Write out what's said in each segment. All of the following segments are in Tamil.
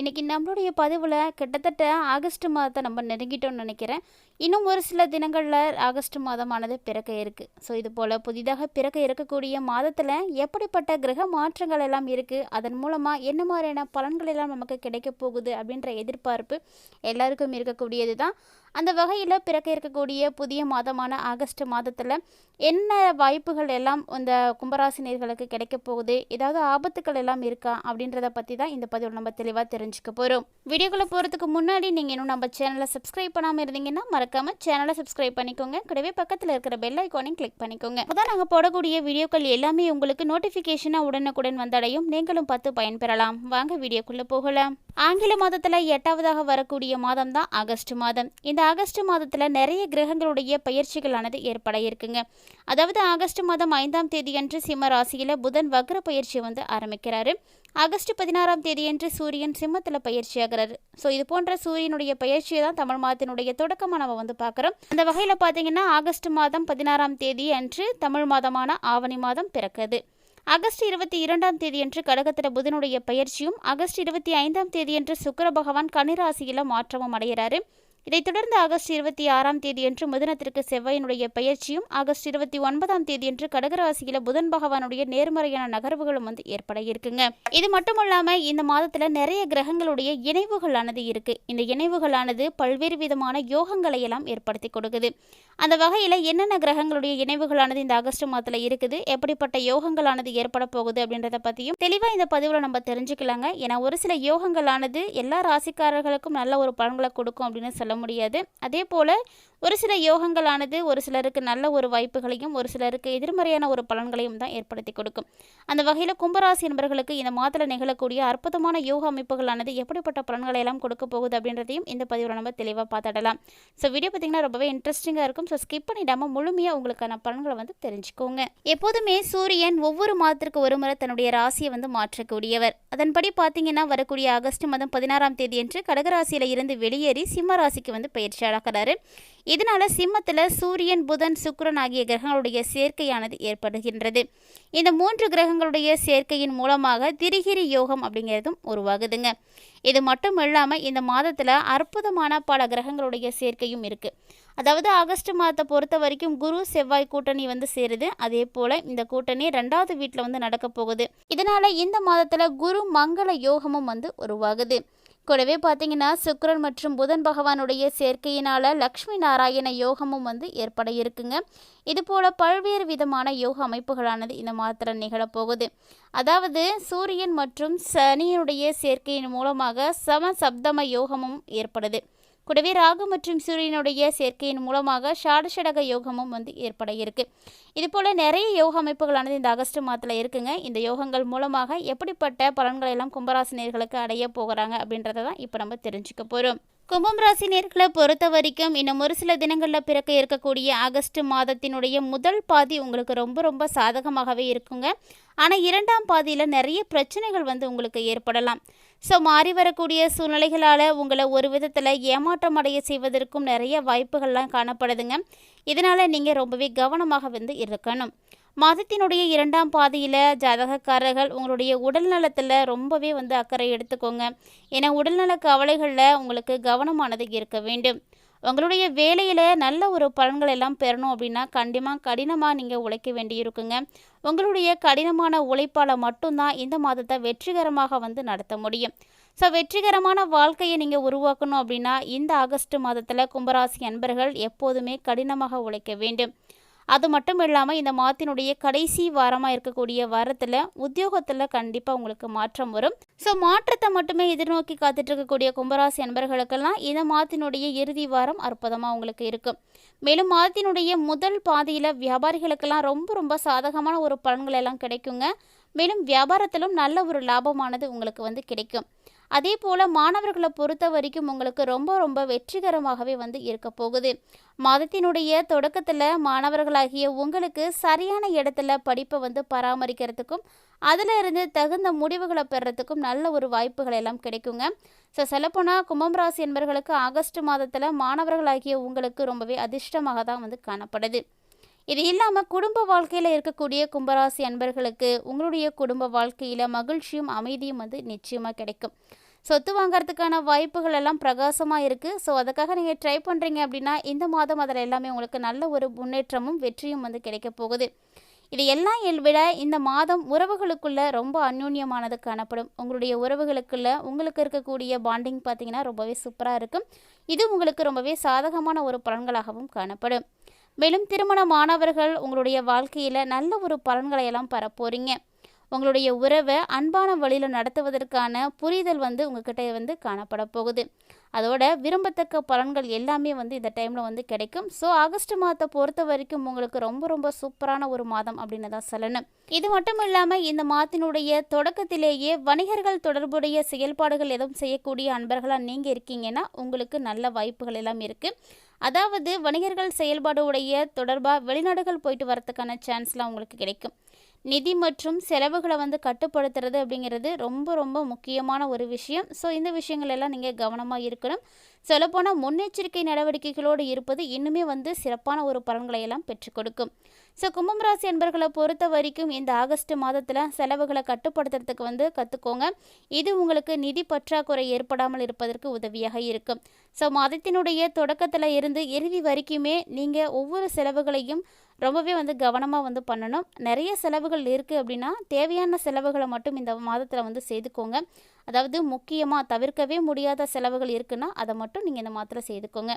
இன்றைக்கி நம்மளுடைய பதிவில் கிட்டத்தட்ட ஆகஸ்ட் மாதத்தை நம்ம நெருங்கிட்டோம்னு நினைக்கிறேன். இன்னும் ஒரு சில தினங்களில் ஆகஸ்ட் மாதமானது பிறக்க இருக்குது ஸோ இது போல் புதிதாக பிறக்க இருக்கக்கூடிய மாதத்தில் எப்படிப்பட்ட கிரக மாற்றங்கள் எல்லாம் இருக்குது அதன் மூலமாக என்ன மாதிரியான பலன்கள் எல்லாம் நமக்கு கிடைக்க போகுது? அப்படின்ற எதிர்பார்ப்பு எல்லாருக்கும் இருக்கக்கூடியது தான். அந்த வகையில் பிறக்க இருக்கக்கூடிய புதிய மாதமான ஆகஸ்ட் மாதத்தில் என்ன வாய்ப்புகள் எல்லாம் இந்த கும்பராசினியர்களுக்கு கிடைக்க போகுது? ஏதாவது ஆபத்துக்கள் எல்லாம் இருக்கா? அப்படின்றத பற்றி தான் இந்த பதிவில் நம்ம தெளிவாக தெரிஞ்சுக்க போகிறோம் வீடியோக்குள்ளே போகிறதுக்கு முன்னாடி நீங்கள் இன்னும் நம்ம சேனலை சப்ஸ்கிரைப் பண்ணாமல் இருந்தீங்கன்னா மறக்காமல் சேனலை சப்ஸ்கிரைப் பண்ணிக்கோங்க. கூடவே பக்கத்தில் இருக்கிற பெல் ஐக்கானையும் கிளிக் பண்ணிக்கோங்க. அப்பதான் நாங்கள் போடக்கூடிய வீடியோக்கள் எல்லாமே உங்களுக்கு நோட்டிஃபிகேஷனாக உடனுக்குடன் வந்தடையும். நீங்களும் பார்த்து பயன்பெறலாம். வாங்க வீடியோக்குள்ளே போகலாம். ஆங்கில மாதத்தில் எட்டாவதாக வரக்கூடிய மாதம் தான் ஆகஸ்ட் மாதம். இந்த ஆகஸ்ட் மாதத்தில் நிறைய கிரகங்களுடைய பயிற்சிகளானது ஏற்பட இருக்குங்க. அதாவது ஆகஸ்ட் மாதம் ஐந்தாம் தேதியன்று சிம்ம ராசியில் புதன் வக்ர பயிற்சி வந்து ஆரம்பிக்கிறாரு. ஆகஸ்ட் பதினாறாம் தேதியன்று சூரியன் சிம்மத்தில் பயிற்சியாகிறாரு ஸோ இது போன்ற சூரியனுடைய பயிற்சியை தான் தமிழ் மாதத்தினுடைய தொடக்கமாக நம்ம வந்து பார்க்குறோம். அந்த வகையில் பார்த்தீங்கன்னா ஆகஸ்ட் மாதம் பதினாறாம் தேதி அன்று தமிழ் மாதமான ஆவணி மாதம் பிறக்குது. ஆகஸ்ட் இருபத்தி இரண்டாம் தேதியன்று கடகத்தில் புதனுடைய பயிற்சியும் ஆகஸ்ட் இருபத்தி ஐந்தாம் தேதியன்று சுக்கர பகவான் கன்னிராசியில் மாற்றமும் அடைகிறாரு. இதைத் தொடர்ந்து ஆகஸ்ட் இருபத்தி ஆறாம் தேதியன்று மிதுனத்திற்கு செவ்வாயினுடைய பயிற்சியும் ஆகஸ்ட் இருபத்தி ஒன்பதாம் தேதியன்று கடகராசியில புதன் பகவானுடைய நேர்மறையான நகர்வுகளும் வந்து ஏற்பட இருக்குங்க. இது மட்டுமல்லாம இந்த மாதத்துல நிறைய கிரகங்களுடைய இணைவுகளானது இருக்கு. இந்த இணைவுகளானது பல்வேறு விதமான யோகங்களை எல்லாம் ஏற்படுத்தி கொடுக்குது. அந்த வகையில் என்னென்ன கிரகங்களுடைய இணைவுகளானது இந்த ஆகஸ்ட் மாதத்துல இருக்குது எப்படிப்பட்ட யோகங்களானது ஏற்பட போகுது அப்படின்றத பற்றியும் தெளிவாக இந்த பதிவில் நம்ம தெரிஞ்சுக்கலாங்க. ஏன்னா ஒரு சில யோகங்களானது எல்லா ராசிக்காரர்களுக்கும் நல்ல ஒரு பலன்களை கொடுக்கும் அப்படின்னு சொல்ல முடியாது. அதே போல் ஒரு சில யோகங்களானது ஒரு சிலருக்கு நல்ல ஒரு வாய்ப்புகளையும் ஒரு சிலருக்கு எதிர்மறையான ஒரு பலன்களையும் தான் ஏற்படுத்தி கொடுக்கும். அந்த வகையில் கும்பராசி என்பவர்களுக்கு இந்த மாதத்தில் நிகழக்கூடிய அற்புதமான யோக அமைப்புகளானது எப்படிப்பட்ட பலன்களை எல்லாம் கொடுக்க போகுது அப்படின்றதையும் இந்த பதிவில் நம்ம தெளிவாக பார்த்துடலாம். ஸோ வீடியோ பார்த்தீங்கன்னா ரொம்பவே இன்ட்ரெஸ்டிங்காக இருக்கும். ஸோ ஸ்கிப் பண்ணிடாமல் முழுமையாக உங்களுக்கான பலன்களை வந்து தெரிஞ்சுக்கோங்க. எப்போதுமே சூரியன் ஒவ்வொரு மாதத்திற்கு ஒரு முறை தன்னுடைய ராசியை வந்து மாற்றக்கூடியவர். அதன்படி பார்த்தீங்கன்னா வரக்கூடிய ஆகஸ்ட் மாதம் பதினாறாம் தேதியன்று கடகராசியில் இருந்து வெளியேறி சிம்ம ராசிக்கு வந்து பயிற்சி இதனால் சிம்மத்தில் சூரியன் புதன் சுக்கரன் ஆகிய கிரகங்களுடைய சேர்க்கையானது ஏற்படுகின்றது. இந்த மூன்று கிரகங்களுடைய சேர்க்கையின் மூலமாக திரிகிரி யோகம் அப்படிங்கிறதும் உருவாகுதுங்க. இது மட்டும் இல்லாமல் இந்த மாதத்தில் அற்புதமான பல கிரகங்களுடைய சேர்க்கையும் இருக்குது அதாவது ஆகஸ்ட் மாதத்தை பொறுத்த வரைக்கும் குரு செவ்வாய் கூட்டணி வந்து சேருது. அதே போல் இந்த கூட்டணி ரெண்டாவது வீட்டில் வந்து நடக்க போகுது. இதனால் இந்த மாதத்தில் குரு மங்கள யோகமும் வந்து உருவாகுது. கூடவே பார்த்தீங்கன்னா சுக்கிரன் மற்றும் புதன் பகவானுடைய சேர்க்கையினால் லக்ஷ்மி நாராயண யோகமும் வந்து ஏற்பட இருக்குங்க. இதுபோல் பல்வேறு விதமான யோக அமைப்புகளானது இந்த மாதத்தில் நிகழப்போகுது. அதாவது சூரியன் மற்றும் சனியினுடைய சேர்க்கையின் மூலமாக சம சப்தம யோகமும் ஏற்படுது. கூடவே ராகு மற்றும் சூரியனுடைய சேர்க்கையின் மூலமாக ஷாடஷடக யோகமும் வந்து ஏற்பட இருக்கு. இது போல் நிறைய யோக அமைப்புகளானது இந்த ஆகஸ்ட் மாதத்தில் இருக்குங்க. இந்த யோகங்கள் மூலமாக எப்படிப்பட்ட பலன்களை எல்லாம் கும்பராசினியர்களுக்கு அடைய போகிறாங்க அப்படின்றத தான் இப்போ நம்ம தெரிஞ்சுக்க போகிறோம் கும்பம் ராசி நேர்களை பொறுத்த வரைக்கும் இன்னும் ஒரு சில தினங்களில் பிறக்க இருக்கக்கூடிய ஆகஸ்ட் மாதத்தினுடைய முதல் பாதி உங்களுக்கு ரொம்ப ரொம்ப சாதகமாகவே இருக்குங்க. ஆனால் இரண்டாம் பாதியில் நிறைய பிரச்சனைகள் வந்து உங்களுக்கு ஏற்படலாம். ஸோ மாறி வரக்கூடிய சூழ்நிலைகளால் உங்களை ஒரு விதத்தில் ஏமாற்றம் அடைய செய்வதற்கும் நிறைய வாய்ப்புகள்லாம் காணப்படுதுங்க. இதனால் நீங்கள் ரொம்பவே கவனமாக வந்து இருக்கணும். மாதத்தினுடைய இரண்டாம் பாதியில் ஜாதகக்காரர்கள் உங்களுடைய உடல் நலத்தில் ரொம்பவே வந்து அக்கறை எடுத்துக்கோங்க. ஏன்னா உடல்நல கவலைகளில் உங்களுக்கு கவனமானது இருக்க வேண்டும். உங்களுடைய வேலையில் நல்ல ஒரு பலன்கள் எல்லாம் பெறணும் அப்படின்னா கண்டிப்பாக கடினமாக நீங்கள் உழைக்க வேண்டியிருக்குங்க உங்களுடைய கடினமான உழைப்பால் மட்டும்தான் இந்த மாதத்தை வெற்றிகரமாக வந்து நடத்த முடியும். ஸோ வெற்றிகரமான வாழ்க்கையை நீங்கள் உருவாக்கணும் அப்படின்னா இந்த ஆகஸ்ட் மாதத்தில் கும்பராசி அன்பர்கள் எப்போதுமே கடினமாக உழைக்க வேண்டும். அது மட்டும் இல்லாமல் இந்த மாதத்தினுடைய கடைசி வாரமாக இருக்கக்கூடிய வாரத்தில் உத்தியோகத்தில் கண்டிப்பாக உங்களுக்கு மாற்றம் வரும். ஸோ மாற்றத்தை மட்டுமே எதிர்நோக்கி காத்துட்டு இருக்கக்கூடிய கும்பராசி அன்பர்களுக்கெல்லாம் இந்த மாதத்தினுடைய இறுதி வாரம் அற்புதமாக உங்களுக்கு இருக்கும் மேலும் மாதத்தினுடைய முதல் பாதியில் வியாபாரிகளுக்கெல்லாம் ரொம்ப ரொம்ப சாதகமான ஒரு பலன்கள் எல்லாம் கிடைக்குங்க. மேலும் வியாபாரத்திலும் நல்ல ஒரு லாபமானது உங்களுக்கு வந்து கிடைக்கும். அதே போல் மாணவர்களை பொறுத்த வரைக்கும் உங்களுக்கு ரொம்ப ரொம்ப வெற்றிகரமாகவே வந்து இருக்க போகுது. மாதத்தினுடைய தொடக்கத்தில் மாணவர்களாகிய உங்களுக்கு சரியான இடத்துல படிப்பை வந்து பராமரிக்கிறதுக்கும் அதில் இருந்து தகுந்த முடிவுகளை பெறத்துக்கும் நல்ல ஒரு வாய்ப்புகள் எல்லாம் கிடைக்குங்க. ஸோ சொல்லப்போனால் கும்பம் ராசி என்பவர்களுக்கு ஆகஸ்ட் மாதத்தில் மாணவர்களாகிய உங்களுக்கு ரொம்பவே அதிர்ஷ்டமாக தான் வந்து காணப்படுது. இது இல்லாமல் குடும்ப வாழ்க்கையில் இருக்கக்கூடிய கும்பராசி அன்பர்களுக்கு உங்களுடைய குடும்ப வாழ்க்கையில் மகிழ்ச்சியும் அமைதியும் வந்து நிச்சயமாக கிடைக்கும். சொத்து வாங்கறதுக்கான வாய்ப்புகள் எல்லாம் பிரகாசமாக இருக்குது ஸோ அதுக்காக நீங்கள் ட்ரை பண்ணுறீங்க அப்படின்னா இந்த மாதம் அதில் எல்லாமே உங்களுக்கு நல்ல ஒரு முன்னேற்றமும் வெற்றியும் வந்து கிடைக்க போகுது. இது எல்லாம் எல் விட இந்த மாதம் உறவுகளுக்குள்ள ரொம்ப அந்யூன்யமானது காணப்படும். உங்களுடைய உறவுகளுக்குள்ள உங்களுக்கு இருக்கக்கூடிய பாண்டிங் பார்த்தீங்கன்னா ரொம்பவே சூப்பராக இருக்கும். இது உங்களுக்கு ரொம்பவே சாதகமான ஒரு பலன்களாகவும் காணப்படும். மேலும் திருமணமானவர்கள் உங்களுடைய வாழ்க்கையில் நல்ல ஒரு பலன்களை எல்லாம் பெற போகிறீங்க உங்களுடைய உறவை அன்பான வழியில் நடத்துவதற்கான புரிதல் வந்து உங்ககிட்ட வந்து காணப்பட போகுது. அதோட விரும்பத்தக்க பலன்கள் எல்லாமே வந்து இந்த டைமில் வந்து கிடைக்கும். ஸோ ஆகஸ்ட் மாதத்தை பொறுத்த வரைக்கும் உங்களுக்கு ரொம்ப ரொம்ப சூப்பரான ஒரு மாதம் அப்படின்னு தான் சொல்லணும். இது மட்டும் இல்லாமல் இந்த மாதத்தினுடைய தொடக்கத்திலேயே வணிகர்கள் தொடர்புடைய செயல்பாடுகள் எதுவும் செய்யக்கூடிய அன்பர்களாக நீங்கள் இருக்கீங்கன்னா உங்களுக்கு நல்ல வாய்ப்புகள் எல்லாம் இருக்குது அதாவது வணிகர்கள் செயல்பாடு உடைய தொடர்பாக வெளிநாடுகள் போயிட்டு வரதுக்கான சான்ஸ்லாம் உங்களுக்கு கிடைக்கும். நிதி மற்றும் செலவுகளை வந்து கட்டுப்படுத்துறது அப்படிங்கிறது ரொம்ப ரொம்ப முக்கியமான ஒரு விஷயம். ஸோ இந்த விஷயங்கள் எல்லாம் நீங்கள் கவனமாக இருக்கணும். சொல்லப்போனால் முன்னெச்சரிக்கை நடவடிக்கைகளோடு இருப்பது இன்னுமே வந்து சிறப்பான ஒரு பலன்களை எல்லாம் பெற்றுக் கொடுக்கும். ஸோ கும்பம் ராசி என்பர்களை பொறுத்த வரைக்கும் இந்த ஆகஸ்ட் மாதத்தில் செலவுகளை கட்டுப்படுத்துறதுக்கு வந்து கற்றுக்கோங்க இது உங்களுக்கு நிதி பற்றாக்குறை ஏற்படாமல் இருப்பதற்கு உதவியாக இருக்கும். ஸோ மாதத்தினுடைய தொடக்கத்தில் இருந்து இறுதி வரைக்குமே நீங்கள் ஒவ்வொரு செலவுகளையும் ரொம்பவே வந்து கவனமாக வந்து பண்ணணும். நிறைய செலவுகள் இருக்குது அப்படின்னா தேவையான செலவுகளை மட்டும் இந்த மாதத்தில் வந்து செய்துக்கோங்க. அதாவது முக்கியமாக தவிர்க்கவே முடியாத செலவுகள் இருக்குன்னா அதை மட்டும் நீங்கள் இந்த மாத்திரை செய்துக்கோங்க.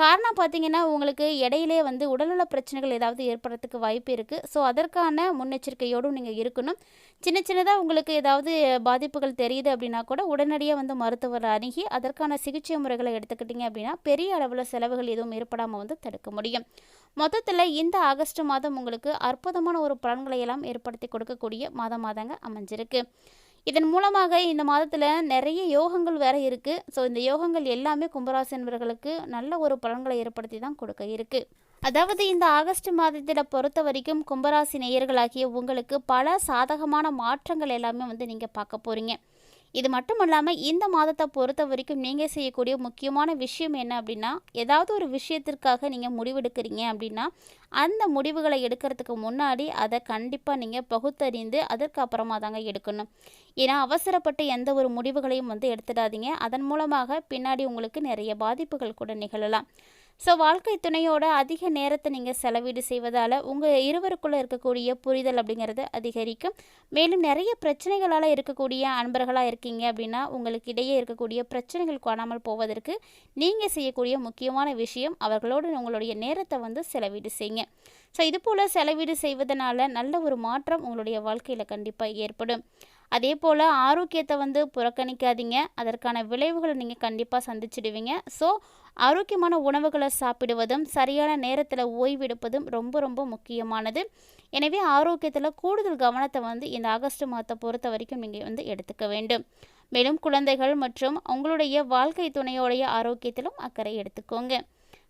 காரணம் பார்த்தீங்கன்னா உங்களுக்கு இடையிலே வந்து உடல்நல பிரச்சனைகள் ஏதாவது ஏற்படுறதுக்கு வாய்ப்பு இருக்குது ஸோ அதற்கான முன்னெச்சரிக்கையோடும் நீங்கள் இருக்கணும். சின்ன சின்னதாக உங்களுக்கு ஏதாவது பாதிப்புகள் தெரியுது அப்படின்னா கூட உடனடியாக வந்து மருத்துவரை அணுகி அதற்கான சிகிச்சை முறைகளை எடுத்துக்கிட்டிங்க அப்படின்னா பெரிய அளவில் செலவுகள் எதுவும் ஏற்படாமல் வந்து தடுக்க முடியும். மொத்தத்தில் இந்த ஆகஸ்ட் மாதம் உங்களுக்கு அற்புதமான ஒரு பலன்களை எல்லாம் ஏற்படுத்தி கொடுக்கக்கூடிய மாதம் மாதங்க அமைஞ்சிருக்கு. இதன் மூலமாக இந்த மாதத்தில் நிறைய யோகங்கள் வேறு இருக்குது ஸோ இந்த யோகங்கள் எல்லாமே கும்பராசி என்பவர்களுக்கு நல்ல ஒரு பலன்களை ஏற்படுத்தி தான் கொடுக்க இருக்குது அதாவது இந்த ஆகஸ்ட் மாதத்தில் பொறுத்த வரைக்கும் கும்பராசி நேயர்களாகிய உங்களுக்கு பல சாதகமான மாற்றங்கள் எல்லாமே வந்து நீங்கள் பார்க்க போகிறீங்க இது மட்டும் இல்லாமல் இந்த மாதத்தை பொறுத்த வரைக்கும் நீங்கள் செய்யக்கூடிய முக்கியமான விஷயம் என்ன அப்படின்னா ஏதாவது ஒரு விஷயத்திற்காக நீங்கள் முடிவெடுக்கிறீங்க அப்படின்னா அந்த முடிவுகளை எடுக்கிறதுக்கு முன்னாடி அதை கண்டிப்பாக நீங்கள் பகுத்தறிந்து அதற்கு அப்புறமா தாங்க எடுக்கணும். ஏன்னா அவசரப்பட்டு எந்த ஒரு முடிவுகளையும் வந்து எடுத்துடாதீங்க. அதன் மூலமாக பின்னாடி உங்களுக்கு நிறைய பாதிப்புகள் கூட நிகழலாம். ஸோ வாழ்க்கை துணையோட அதிக நேரத்தை நீங்கள் செலவீடு செய்வதால் உங்கள் இருவருக்குள்ளே இருக்கக்கூடிய புரிதல் அப்படிங்கிறது அதிகரிக்கும். மேலும் நிறைய பிரச்சனைகளால் இருக்கக்கூடிய அன்பர்களாக இருக்கீங்க அப்படின்னா உங்களுக்கு இடையே இருக்கக்கூடிய பிரச்சனைகள் காணாமல் போவதற்கு நீங்கள் செய்யக்கூடிய முக்கியமான விஷயம் அவர்களோடு உங்களுடைய நேரத்தை வந்து செலவீடு செய்யுங்க. ஸோ இது போல் செலவீடு செய்வதனால நல்ல ஒரு மாற்றம் உங்களுடைய வாழ்க்கையில் கண்டிப்பாக ஏற்படும். அதே போல் ஆரோக்கியத்தை வந்து புறக்கணிக்காதீங்க. அதற்கான விளைவுகளை நீங்கள் கண்டிப்பாக சந்திச்சிடுவீங்க. ஸோ ஆரோக்கியமான உணவுகளை சாப்பிடுவதும் சரியான நேரத்தில் ஓய்வெடுப்பதும் ரொம்ப ரொம்ப முக்கியமானது. எனவே ஆரோக்கியத்தில் கூடுதல் கவனத்தை வந்து இந்த ஆகஸ்ட் மாதத்தை பொறுத்த வரைக்கும் நீங்கள் வந்து எடுத்துக்க வேண்டும். மேலும் குழந்தைகள் மற்றும் உங்களுடைய வாழ்க்கை துணையோடைய ஆரோக்கியத்திலும் அக்கறை எடுத்துக்கோங்க.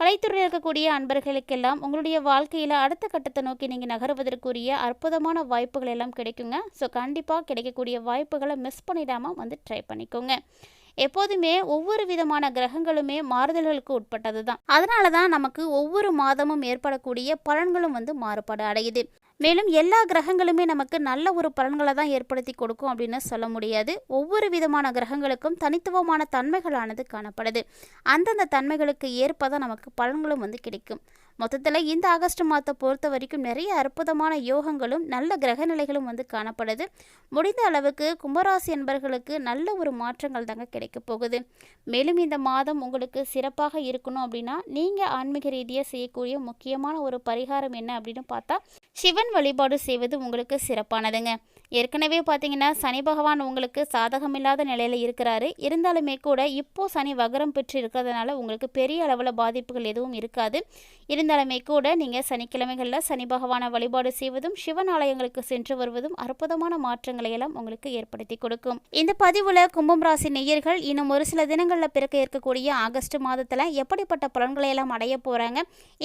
கலைத்துறையில் இருக்கக்கூடிய அன்பர்களுக்கெல்லாம் உங்களுடைய வாழ்க்கையில் அடுத்த கட்டத்தை நோக்கி நீங்கள் நகருவதற்குரிய அற்புதமான வாய்ப்புகள் எல்லாம் கிடைக்குங்க. ஸோ கண்டிப்பாக கிடைக்கக்கூடிய வாய்ப்புகளை மிஸ் பண்ணிடாமல் வந்து ட்ரை பண்ணிக்கோங்க. எப்போதுமே ஒவ்வொரு விதமான கிரகங்களுமே மாறுதல்களுக்கு உட்பட்டது தான் அதனால தான் நமக்கு ஒவ்வொரு மாதமும் ஏற்படக்கூடிய பலன்களும் வந்து மாறுபாடு அடையுது. மேலும் எல்லா கிரகங்களுமே நமக்கு நல்ல ஒரு பலன்களை தான் ஏற்படுத்தி கொடுக்கும் அப்படின்னு சொல்ல முடியாது. ஒவ்வொரு விதமான கிரகங்களுக்கும் தனித்துவமான தன்மைகளானது காணப்படுது. அந்தந்த தன்மைகளுக்கு ஏற்ப தான் நமக்கு பலன்களும் வந்து கிடைக்கும். மொத்தத்தில் இந்த ஆகஸ்ட் மாதத்தை பொறுத்த வரைக்கும் நிறைய அற்புதமான யோகங்களும் நல்ல கிரக நிலைகளும் வந்து காணப்படுது. முடிந்த அளவுக்கு கும்பராசி என்பர்களுக்கு நல்ல ஒரு மாற்றங்கள் தாங்க கிடைக்க போகுது. மேலும் இந்த மாதம் உங்களுக்கு சிறப்பாக இருக்கணும் அப்படின்னா நீங்கள் ஆன்மீக ரீதியாக செய்யக்கூடிய முக்கியமான ஒரு பரிகாரம் என்ன அப்படின்னு பார்த்தா சிவன் வழிபாடு செய்வது உங்களுக்கு சிறப்பானதுங்க. ஏற்கனவே பார்த்தீங்கன்னா சனி பகவான் உங்களுக்கு சாதகமில்லாத நிலையில் இருக்கிறாரு. இருந்தாலுமே கூட இப்போ சனி வகரம் பெற்று இருக்கிறதுனால உங்களுக்கு பெரிய அளவில் பாதிப்புகள் எதுவும் இருக்காது. இருந்தாலுமே கூட நீங்கள் சனிக்கிழமைகளில் சனி பகவானை வழிபாடு செய்வதும் சிவன் ஆலயங்களுக்கு சென்று வருவதும் அற்புதமான மாற்றங்களை எல்லாம் உங்களுக்கு ஏற்படுத்தி கொடுக்கும். இந்த பதிவில் கும்பம் ராசி நெய்யர்கள் இன்னும் ஒரு சில தினங்களில் பிறக்க இருக்கக்கூடிய ஆகஸ்ட் மாதத்தில் எப்படிப்பட்ட பலன்களை எல்லாம் அடைய போகிறாங்க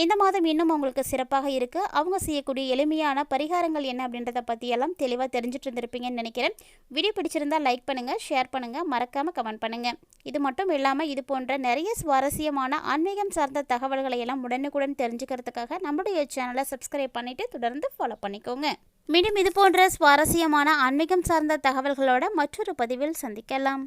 இந்த மாதம் இன்னும் அவங்களுக்கு சிறப்பாக இருக்குது அவங்க செய்யக்கூடிய எளிமையான பரிகாரங்கள் என்ன அப்படின்றத பற்றியெல்லாம் தெளிவாக தெரிஞ்சு செஞ்சுட்டு இருந்திருப்பீங்கன்னு நினைக்கிறேன். வீடியோ பிடிச்சிருந்தா லைக் பண்ணுங்கள் ஷேர் பண்ணுங்கள் மறக்காமல் கமெண்ட் பண்ணுங்கள் இது மட்டும் இல்லாமல் இது போன்ற நிறைய சுவாரஸ்யமான ஆன்மீகம் சார்ந்த தகவல்களை எல்லாம் உடனுக்குடன் தெரிஞ்சுக்கிறதுக்காக நம்முடைய சேனலை சப்ஸ்கிரைப் பண்ணிவிட்டு தொடர்ந்து ஃபாலோ பண்ணிக்கோங்க. மீண்டும் இது போன்ற சுவாரஸ்யமான ஆன்மீகம் சார்ந்த தகவல்களோட மற்றொரு பதிவில் சந்திக்கலாம்.